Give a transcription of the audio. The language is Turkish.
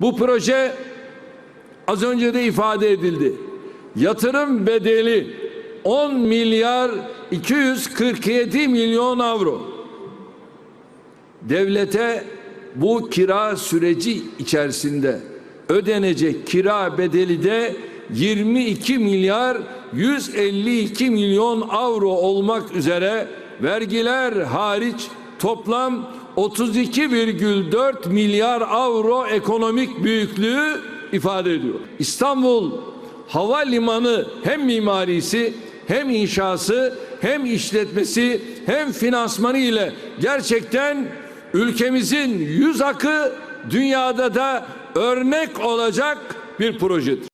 Bu proje az önce de ifade edildi. Yatırım bedeli 10 milyar 247 milyon avro. Devlete bu kira süreci içerisinde ödenecek kira bedeli de 22 milyar 152 milyon avro olmak üzere vergiler hariç toplam 32,4 milyar avro ekonomik büyüklüğü ifade ediyor. İstanbul Havalimanı hem mimarisi hem inşası hem işletmesi hem finansmanı ile gerçekten ülkemizin yüz akı dünyada da örnek olacak bir projedir.